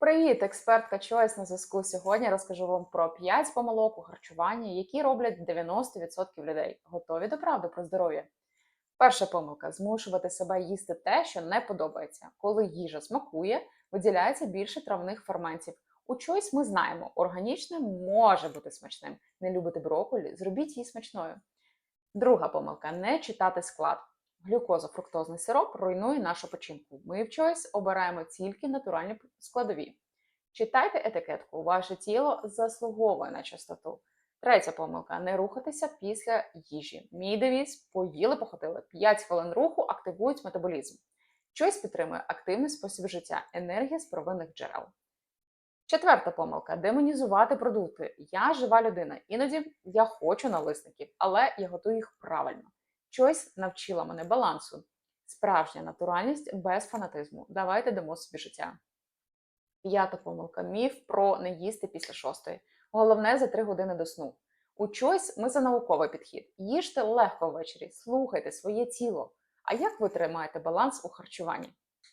Привіт, експертка Choice на зв'язку. Сьогодні розкажу вам про 5 помилок у харчуванні, які роблять 90% людей. Готові до правди про здоров'я. Перша помилка змушувати себе їсти те, що не подобається. Коли їжа смакує, виділяється більше травних ферментів. У Choice ми знаємо, органічне може бути смачним. Не любите брокколі, зробіть її смачною. Друга помилка не читати склад. Глюкозо-фруктозний сироп руйнує нашу печінку. Ми в обираємо тільки натуральні складові. Читайте етикетку, ваше тіло заслуговує на чистоту. Третя помилка не рухатися після їжі. Мій девіз поїли, походили. 5 хвилин руху активують метаболізм. Choice підтримує активний спосіб життя, енергія з первинних джерел. Четверта помилка демонізувати продукти. Я жива людина. Іноді я хочу налисників, але я готую їх правильно. Choice навчила мене балансу. Справжня натуральність без фанатизму. Давайте дамо собі життя. П'ята помилка. Міф про не їсти після шостої. Головне за три години до сну. У Choice ми за науковий підхід. Їжте легко ввечері, слухайте своє тіло. А як ви тримаєте баланс у харчуванні?